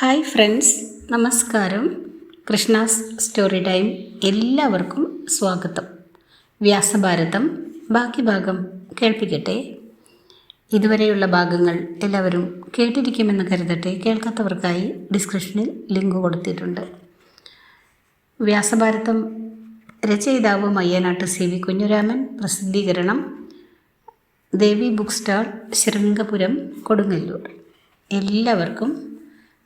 Hi friends നമസ്കാരം. Krishna's story time എല്ലാവർക്കും സ്വാഗതം. വ്യാസഭാരതം ബാക്കി ഭാഗം കേൾപ്പിക്കട്ടെ? ഇതുവരെയുള്ള ഭാഗങ്ങൾ എല്ലാവരും കേട്ടിരിക്കുമെന്ന് കരുതട്ടെ. കേൾക്കാത്തവർക്കായി ഡിസ്ക്രിപ്ഷനിൽ ലിങ്ക് കൊടുത്തിട്ടുണ്ട്. വ്യാസഭാരതം രചയിതാവ് മയ്യനാട്ട് സി വി കുഞ്ഞുരാമൻ പ്രസിദ്ധീകരണം ദേവി ബുക്ക് സ്റ്റാൾ ശൃംഗപുരം കൊടുങ്ങല്ലൂർ. എല്ലാവർക്കും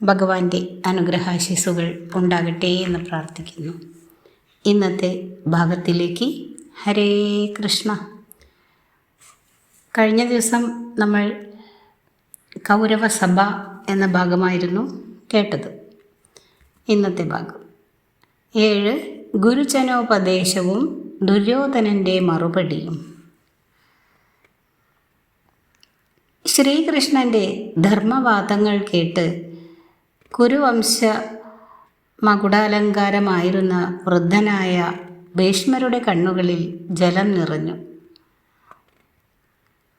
ഭഗവാന്റെ അനുഗ്രഹാശിസുകൾ ഉണ്ടാകട്ടെ എന്ന് പ്രാർത്ഥിക്കുന്നു. ഇന്നത്തെ ഭാഗത്തിലേക്ക് ഹരേ കൃഷ്ണ. കഴിഞ്ഞ ദിവസം നമ്മൾ കൗരവ സഭ എന്ന ഭാഗമായിരുന്നു കേട്ടത്. ഇന്നത്തെ ഭാഗം. ഏഴ് ഗുരുജനോപദേശവും ദുര്യോധനന്റെ മറുപടിയും. ശ്രീകൃഷ്ണന്റെ ധർമ്മവാദങ്ങൾ കേട്ട് കുരുവംശ മകുടാലങ്കാരമായിരുന്ന വൃദ്ധനായ ഭീഷ്മരുടെ കണ്ണുകളിൽ ജലം നിറഞ്ഞു.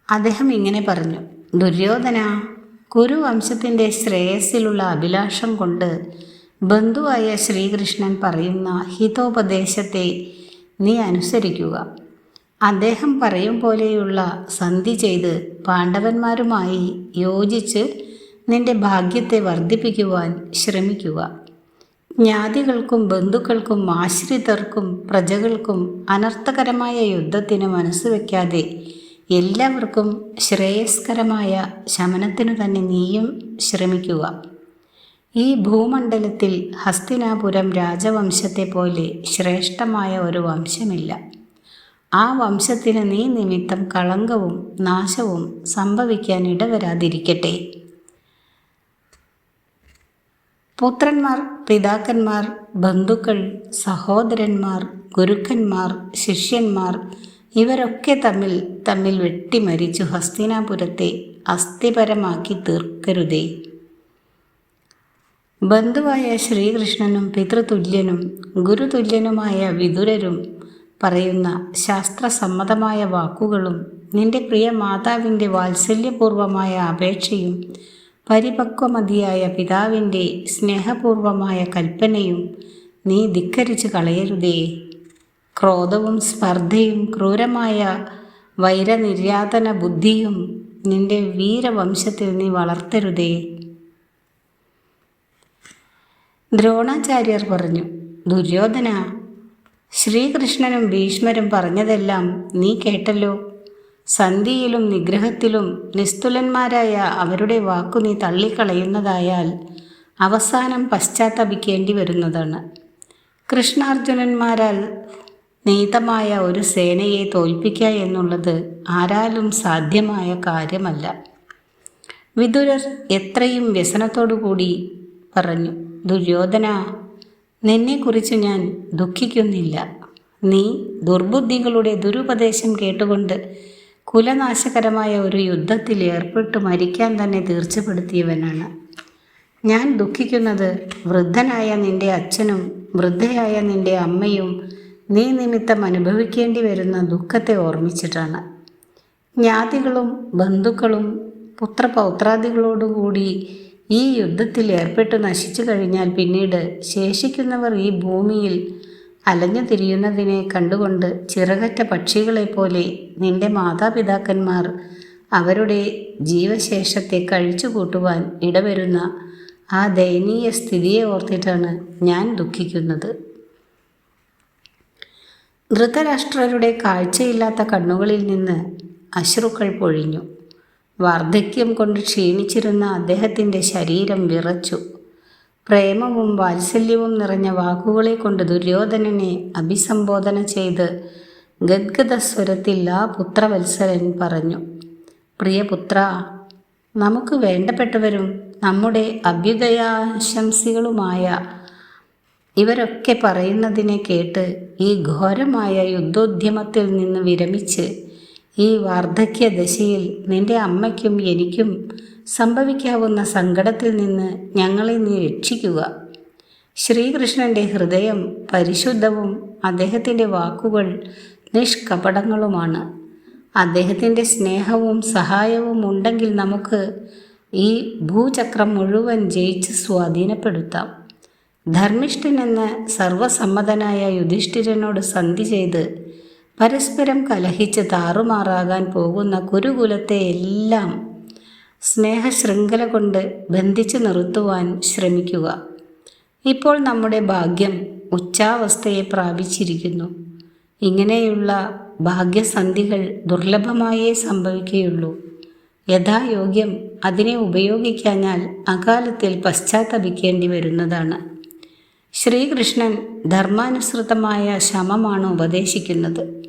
അദ്ദേഹം ഇങ്ങനെ പറഞ്ഞു ദുര്യോധന കുരുവംശത്തിന്റെ ശ്രേയസ്സിലുള്ള അഭിലാഷം കൊണ്ട് ബന്ധുവായ ശ്രീകൃഷ്ണൻ പറയുന്ന ഹിതോപദേശത്തെ നീ അനുസരിക്കുക. അദ്ദേഹം പറയും പോലെയുള്ള സന്ധി ചെയ്ത് പാണ്ഡവന്മാരുമായി യോജിച്ച് നിന്റെ ഭാഗ്യത്തെ വർദ്ധിപ്പിക്കുവാൻ ശ്രമിക്കുക. ജ്ഞാതികൾക്കും ബന്ധുക്കൾക്കും ആശ്രിതർക്കും പ്രജകൾക്കും അനർത്ഥകരമായ യുദ്ധത്തിന് മനസ്സ് വയ്ക്കാതെ എല്ലാവർക്കും ശ്രേയസ്കരമായ ശമനത്തിനു തന്നെ നീയും ശ്രമിക്കുക. ഈ ഭൂമണ്ഡലത്തിൽ ഹസ്തിനാപുരം രാജവംശത്തെ പോലെ ശ്രേഷ്ഠമായ ഒരു വംശമില്ല. ആ വംശത്തിന് നീ നിമിത്തം കളങ്കവും നാശവും സംഭവിക്കാൻ ഇടവരാതിരിക്കട്ടെ. പുത്രന്മാർ പിതാക്കന്മാർ ബന്ധുക്കൾ സഹോദരന്മാർ ഗുരുക്കന്മാർ ശിഷ്യന്മാർ ഇവരൊക്കെ തമ്മിൽ തമ്മിൽ വെട്ടിമരിച്ചു ഹസ്തിനാപുരത്തെ അസ്ഥിപരമാക്കി തീർക്കരുതേ. ബന്ധുവായ ശ്രീകൃഷ്ണനും പിതൃതുല്യനും ഗുരുതുല്യനുമായ വിതുരരും പറയുന്ന ശാസ്ത്രസമ്മതമായ വാക്കുകളും നിന്റെ പ്രിയ മാതാവിന്റെ വാത്സല്യപൂർവമായ അപേക്ഷയും പരിപക്വമതിയായ പിതാവിന്റെ സ്നേഹപൂർവമായ കൽപ്പനയും നീ ധിക്കരിച്ച് കളയരുതേ. ക്രോധവും സ്പർദ്ധയും ക്രൂരമായ വൈരനിര്യാതന ബുദ്ധിയും നിന്റെ വീരവംശത്തിൽ നീ വളർത്തരുതേ. ദ്രോണാചാര്യർ പറഞ്ഞു ദുര്യോധന ശ്രീകൃഷ്ണനും ഭീഷ്മരും പറഞ്ഞതെല്ലാം നീ കേട്ടല്ലോ. സന്ധിയിലും നിഗ്രഹത്തിലും നിസ്തുലന്മാരായ അവരുടെ വാക്കു നീ തള്ളിക്കളയുന്നതായാൽ അവസാനം പശ്ചാത്തപിക്കേണ്ടി വരുന്നതാണ്. കൃഷ്ണാർജുനന്മാരാൽ നീതമായ ഒരു സേനയെ തോൽപ്പിക്കുക എന്നുള്ളത് ആരാലും സാധ്യമായ കാര്യമല്ല. വിദുരർ എത്രയും വ്യസനത്തോടുകൂടി പറഞ്ഞു ദുര്യോധന നിന്നെക്കുറിച്ച് ഞാൻ ദുഃഖിക്കുന്നില്ല. നീ ദുർബുദ്ധികളുടെ ദുരുപദേശം കേട്ടുകൊണ്ട് കുലനാശകരമായ ഒരു യുദ്ധത്തിൽ ഏർപ്പെട്ട് മരിക്കാൻ തന്നെ തീർച്ചപ്പെടുത്തിയവനാണ് ഞാൻ ദുഃഖിക്കുന്നത് വൃദ്ധനായ നിന്റെ അച്ഛനും വൃദ്ധയായ നിന്റെ അമ്മയും നീ നിമിത്തം അനുഭവിക്കേണ്ടി വരുന്ന ദുഃഖത്തെ ഓർമ്മിച്ചിട്ടാണ്. ജ്ഞാതികളും ബന്ധുക്കളും പുത്രപൗത്രാദികളോടുകൂടി ഈ യുദ്ധത്തിൽ ഏർപ്പെട്ട് നശിച്ചു കഴിഞ്ഞാൽ പിന്നീട് ശേഷിക്കുന്നവർ ഈ ഭൂമിയിൽ അലഞ്ഞു തിരിയുന്നതിനെ കണ്ടുകൊണ്ട് ചിറകറ്റ പക്ഷികളെപ്പോലെ നിന്റെ മാതാപിതാക്കന്മാർ അവരുടെ ജീവശേഷത്തെ കഴിച്ചു കൂട്ടുവാൻ ഇടവരുന്ന ആ ദയനീയ സ്ഥിതിയെ ഓർത്തിട്ടാണ് ഞാൻ ദുഃഖിക്കുന്നത്. ധൃതരാഷ്ട്രരുടെ കാഴ്ചയില്ലാത്ത കണ്ണുകളിൽ നിന്ന് അശ്രുക്കൾ പൊഴിഞ്ഞു. വാർദ്ധക്യം കൊണ്ട് ക്ഷീണിച്ചിരുന്ന അദ്ദേഹത്തിന്റെ ശരീരം വിറച്ചു. പ്രേമവും വാത്സല്യവും നിറഞ്ഞ വാക്കുകളെ കൊണ്ട് ദുര്യോധനനെ അഭിസംബോധന ചെയ്ത് ഗദ്ഗത സ്വരത്തിൽ ആ പുത്രവത്സരൻ പറഞ്ഞു പ്രിയപുത്ര നമുക്ക് വേണ്ടപ്പെട്ടവരും നമ്മുടെ അഭ്യുദയാശംസികളുമായ ഇവരൊക്കെ പറയുന്നതിനെ കേട്ട് ഈ ഘോരമായ യുദ്ധോദ്യമത്തിൽ നിന്ന് വിരമിച്ച് ഈ വാർദ്ധക്യ ദശയിൽ നിന്റെ അമ്മയ്ക്കും എനിക്കും സംഭവിക്കാവുന്ന സങ്കടത്തിൽ നിന്ന് ഞങ്ങളെ നീ രക്ഷിക്കുക. ശ്രീകൃഷ്ണന്റെ ഹൃദയം പരിശുദ്ധവും അദ്ദേഹത്തിന്റെ വാക്കുകൾ നിഷ്കപടങ്ങളുമാണ്. അദ്ദേഹത്തിന്റെ സ്നേഹവും സഹായവും ഉണ്ടെങ്കിൽ നമുക്ക് ഈ ഭൂചക്രം മുഴുവൻ ജയിച്ച് സ്വാധീനപ്പെടുത്താം. ധർമ്മിഷ്ഠനെന്ന് സർവസമ്മതനായ യുധിഷ്ഠിരനോട് സന്ധി ചെയ്ത് പരസ്പരം കലഹിച്ച് താറുമാറാകാൻ പോകുന്ന കുരുകുലത്തെ എല്ലാം സ്നേഹശൃംഖല കൊണ്ട് ബന്ധിച്ചു നിർത്തുവാൻ ശ്രമിക്കുക. ഇപ്പോൾ നമ്മുടെ ഭാഗ്യം ഉച്ചാവസ്ഥയെ പ്രാപിച്ചിരിക്കുന്നു. ഇങ്ങനെയുള്ള ഭാഗ്യസന്ധികൾ ദുർലഭമായേ സംഭവിക്കുകയുള്ളൂ. യഥായോഗ്യം അതിനെ ഉപയോഗിക്കാഞ്ഞാൽ അകാലത്തിൽ പശ്ചാത്തപിക്കേണ്ടി വരുന്നതാണ്. ശ്രീകൃഷ്ണൻ ധർമാനുസൃതമായ ശമമാണ് ഉപദേശിക്കുന്നത്.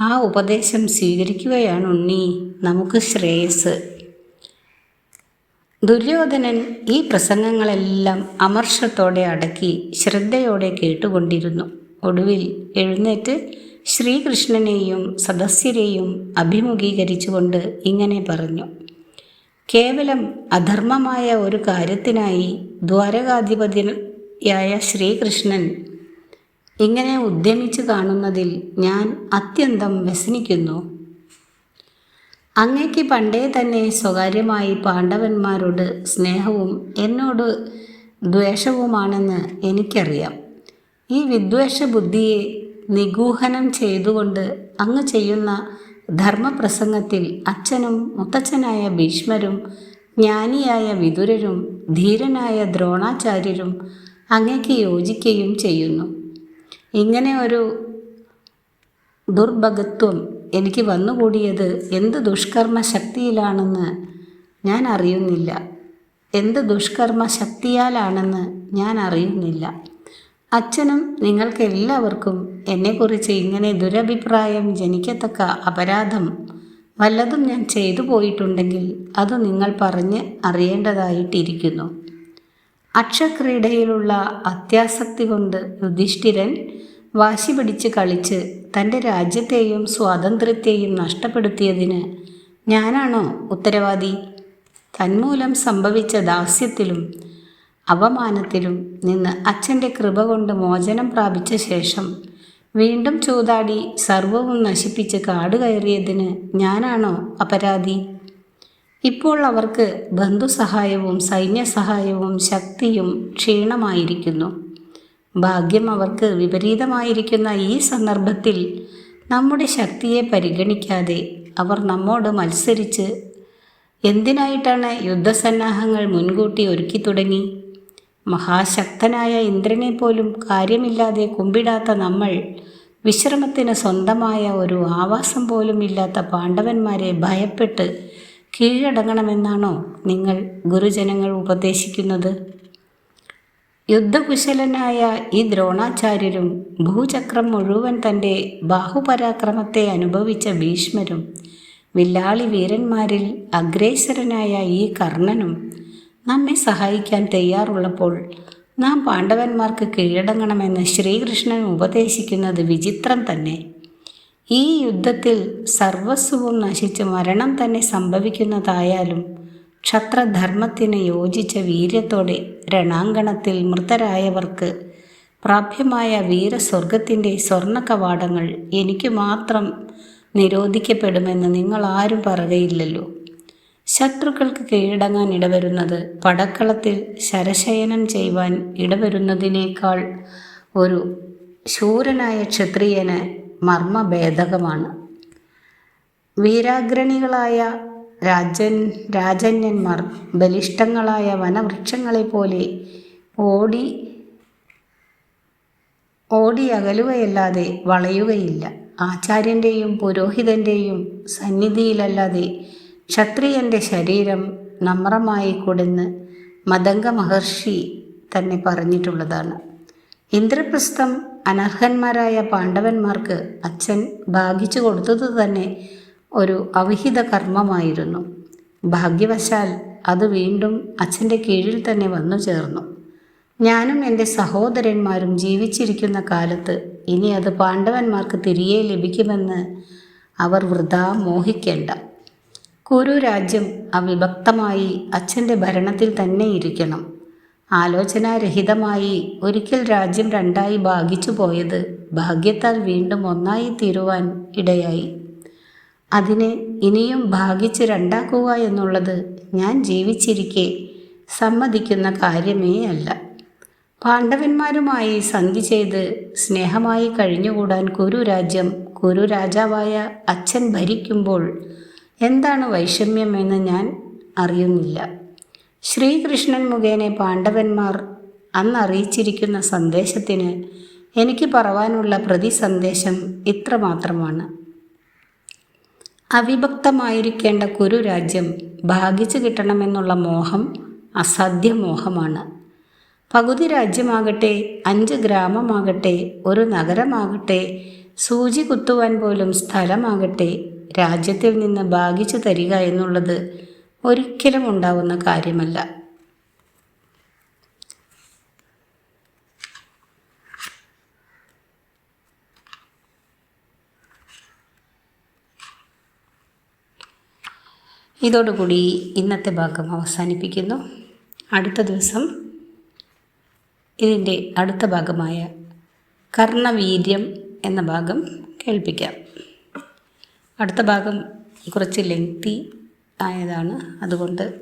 ആ ഉപദേശം സ്വീകരിക്കുകയാണ് ഉണ്ണി. നമുക്ക് ശ്രേയസ്. ദുര്യോധനൻ ഈ പ്രസംഗങ്ങളെല്ലാം അമർഷത്തോടെ അടക്കി ശ്രദ്ധയോടെ കേട്ടുകൊണ്ടിരുന്നു. ഒടുവിൽ എഴുന്നേറ്റ് ശ്രീകൃഷ്ണനെയും സദസ്യരെയും അഭിമുഖീകരിച്ചുകൊണ്ട് ഇങ്ങനെ പറഞ്ഞു. കേവലം അധർമ്മമായ ഒരു കാര്യത്തിനായി ദ്വാരകാധിപതിയായ ശ്രീകൃഷ്ണൻ ഇങ്ങനെ ഉദ്യമിച്ചു കാണുന്നതിൽ ഞാൻ അത്യന്തം വ്യസനിക്കുന്നു. അങ്ങയ്ക്ക് പണ്ടേ തന്നെ സ്വകാര്യമായി പാണ്ഡവന്മാരോട് സ്നേഹവും എന്നോട് ദ്വേഷവുമാണെന്ന് എനിക്കറിയാം. ഈ വിദ്വേഷ ബുദ്ധിയെ നിഗൂഹനം ചെയ്തുകൊണ്ട് അങ്ങ് ചെയ്യുന്ന ധർമ്മപ്രസംഗത്തിൽ അച്ഛനും മുത്തച്ഛനായ ഭീഷ്മരും ജ്ഞാനിയായ വിതുരരും ധീരനായ ദ്രോണാചാര്യരും അങ്ങയ്ക്ക് യോജിക്കുകയും ചെയ്യുന്നു. ഇങ്ങനെ ഒരു ദുർഭഗത്വം എനിക്ക് വന്നുകൂടിയത് എന്ത് ദുഷ്കർമ്മ ശക്തിയിലാണെന്ന് ഞാൻ അറിയുന്നില്ല. എന്ത് ദുഷ്കർമ്മ ശക്തിയാലാണെന്ന് ഞാൻ അറിയുന്നില്ല. അച്ഛനും നിങ്ങൾക്കെല്ലാവർക്കും എന്നെക്കുറിച്ച് ഇങ്ങനെ ദുരഭിപ്രായം ജനിക്കത്തക്ക അപരാധം വല്ലതും ഞാൻ ചെയ്തു പോയിട്ടുണ്ടെങ്കിൽ അത് നിങ്ങൾ പറഞ്ഞ് അറിയേണ്ടതായിട്ടിരിക്കുന്നു. അക്ഷക്രീഡയിലുള്ള അത്യാസക്തി കൊണ്ട് യുധിഷ്ഠിരൻ വാശി പിടിച്ച് കളിച്ച് തന്റെ രാജ്യത്തെയും സ്വാതന്ത്ര്യത്തെയും നഷ്ടപ്പെടുത്തിയതിന് ഞാനാണോ ഉത്തരവാദി? തന്മൂലം സംഭവിച്ച ദാസ്യത്തിലും അപമാനത്തിലും നിന്ന് അച്ഛന്റെ കൃപ കൊണ്ട് മോചനം പ്രാപിച്ച ശേഷം വീണ്ടും ചൂതാടി സർവവും നശിപ്പിച്ച് കാട് കയറിയതിന് ഞാനാണോ അപരാധി? ഇപ്പോൾ അവർക്ക് ബന്ധുസഹായവും സൈന്യസഹായവും ശക്തിയും ക്ഷീണമായിരിക്കുന്നു. ഭാഗ്യം അവർക്ക് വിപരീതമായിരിക്കുന്ന ഈ സന്ദർഭത്തിൽ നമ്മുടെ ശക്തിയെ പരിഗണിക്കാതെ അവർ നമ്മോട് മത്സരിച്ച് എന്തിനായിട്ടാണ് യുദ്ധസന്നാഹങ്ങൾ മുൻകൂട്ടി ഒരുക്കി തുടങ്ങി? മഹാശക്തനായ ഇന്ദ്രനെ പോലും കാര്യമില്ലാതെ കുമ്പിടാത്ത നമ്മൾ വിശ്രമത്തിന് സ്വന്തമായ ഒരു ആവാസം പോലും ഇല്ലാത്ത പാണ്ഡവന്മാരെ ഭയപ്പെട്ട് കീഴടങ്ങണമെന്നാണോ നിങ്ങൾ ഗുരുജനങ്ങൾ ഉപദേശിക്കുന്നത്? യുദ്ധകുശലനായ ഈ ദ്രോണാചാര്യരും ഭൂചക്രം മുഴുവൻ തന്റെ ബാഹുപരാക്രമത്തെ അനുഭവിച്ച ഭീഷ്മരും വില്ലാളി വീരന്മാരിൽ അഗ്രേസരനായ ഈ കർണനും നമ്മെ സഹായിക്കാൻ തയ്യാറുള്ളപ്പോൾ നാം പാണ്ഡവന്മാർക്ക് കീഴടങ്ങണമെന്ന് ശ്രീകൃഷ്ണൻ ഉപദേശിക്കുന്നത് വിചിത്രം തന്നെ. ഈ യുദ്ധത്തിൽ സർവസ്വവും നശിച്ച് മരണം തന്നെ സംഭവിക്കുന്നതായാലും ക്ഷത്രധർമ്മത്തിന് യോജിച്ച വീര്യത്തോടെ രണാങ്കണത്തിൽ മൃതരായവർക്ക് പ്രാപ്യമായ വീരസ്വർഗത്തിന്റെ സ്വർണ കവാടങ്ങൾ എനിക്ക് മാത്രം നിരോധിക്കപ്പെടുമെന്ന് നിങ്ങൾ ആരും പറയുകയില്ലല്ലോ ശത്രുക്കൾക്ക് കീഴടങ്ങാൻ ഇടവരുന്നത് പടക്കളത്തിൽ ശരശയനം ചെയ്യുവാൻ ഇടവരുന്നതിനേക്കാൾ ഒരു ശൂരനായ ക്ഷത്രിയന് മർമ്മഭേദകമാണ്. വീരാഗ്രണികളായ രാജൻ രാജന്യന്മാർ ബലിഷ്ടങ്ങളായ വനവൃക്ഷങ്ങളെപ്പോലെ ഓടി ഓടി അകലുകയല്ലാതെ വളയുകയില്ല. ആചാര്യന്റെയും പുരോഹിതന്റെയും സന്നിധിയിലല്ലാതെ ക്ഷത്രിയന്റെ ശരീരം നമ്രമായി കൊടുന്ന് മദംഗ മഹർഷി തന്നെ പറഞ്ഞിട്ടുള്ളതാണ്. ഇന്ദ്രപ്രസ്ഥം അനർഹന്മാരായ പാണ്ഡവന്മാർക്ക് അച്ഛൻ ഭാഗിച്ചു കൊടുത്തത് തന്നെ ഒരു അവിഹിത കർമ്മമായിരുന്നു. ഭാഗ്യവശാൽ അത് വീണ്ടും അച്ഛന്റെ കീഴിൽ തന്നെ വന്നു ചേർന്നു. ഞാനും എന്റെ സഹോദരന്മാരും ജീവിച്ചിരിക്കുന്ന കാലത്ത് ഇനി അത് പാണ്ഡവന്മാർക്ക് തിരികെ ലഭിക്കുമെന്ന് അവർ വൃഥാ മോഹിക്കേണ്ട. കുരു രാജ്യം അവിഭക്തമായി അച്ഛന്റെ ഭരണത്തിൽ തന്നെ ഇരിക്കണം. ആലോചനാരഹിതമായി ഒരിക്കൽ രാജ്യം രണ്ടായി ഭാഗിച്ചു പോയത് ഭാഗ്യത്താൽ വീണ്ടും ഒന്നായി തീരുവാൻ ഇടയായി. അതിനെ ഇനിയും ഭാഗിച്ച് രണ്ടാക്കുക എന്നുള്ളത് ഞാൻ ജീവിച്ചിരിക്കെ സമ്മതിക്കുന്ന കാര്യമേ അല്ല. പാണ്ഡവന്മാരുമായി സന്ധി ചെയ്ത് സ്നേഹമായി കഴിഞ്ഞുകൂടാൻ കുരു രാജ്യം കുരു രാജാവായ അച്ഛൻ ഭരിക്കുമ്പോൾ എന്താണ് വൈഷമ്യമെന്ന് ഞാൻ അറിയുന്നില്ല. ശ്രീകൃഷ്ണൻ മുഖേന പാണ്ഡവന്മാർ അന്ന് അറിയിച്ചിരിക്കുന്ന സന്ദേശത്തിന് എനിക്ക് പറവാനുള്ള പ്രതിസന്ദേശം ഇത്രമാത്രമാണ്. അവിഭക്തമായിരിക്കേണ്ട കുരു രാജ്യം ഭാഗിച്ചു കിട്ടണമെന്നുള്ള മോഹം അസാധ്യമോഹമാണ് പകുതി രാജ്യമാകട്ടെ അഞ്ച് ഗ്രാമമാകട്ടെ ഒരു നഗരമാകട്ടെ സൂചി കുത്തുവാൻ പോലും സ്ഥലമാകട്ടെ രാജ്യത്തിൽ നിന്ന് ഭാഗിച്ചു തരിക എന്നുള്ളത് ഒരിക്കലും ഉണ്ടാവുന്ന കാര്യമല്ല. ഇതോടുകൂടി ഇന്നത്തെ ഭാഗം അവസാനിപ്പിക്കുന്നു. അടുത്ത ദിവസം ഇതിന്റെ അടുത്ത ഭാഗമായ കർണവീര്യം എന്ന ഭാഗം കേൾപ്പിക്കാം. അടുത്ത ഭാഗം കുറച്ച് ലെങ്തി ആയതാണ്. അതുകൊണ്ട്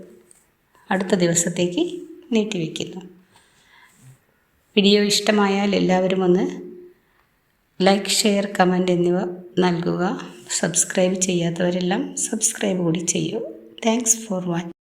അടുത്ത ദിവസത്തേക്ക് നീട്ടിവെക്കുന്നു. വീഡിയോ ഇഷ്ടമായാൽ എല്ലാവരും ഒന്ന് ലൈക്ക് ഷെയർ കമന്റ് എന്നിവ നൽകുക. സബ്സ്ക്രൈബ് ചെയ്യാത്തവരെല്ലാം സബ്സ്ക്രൈബ് കൂടി ചെയ്യൂ. Thanks for watch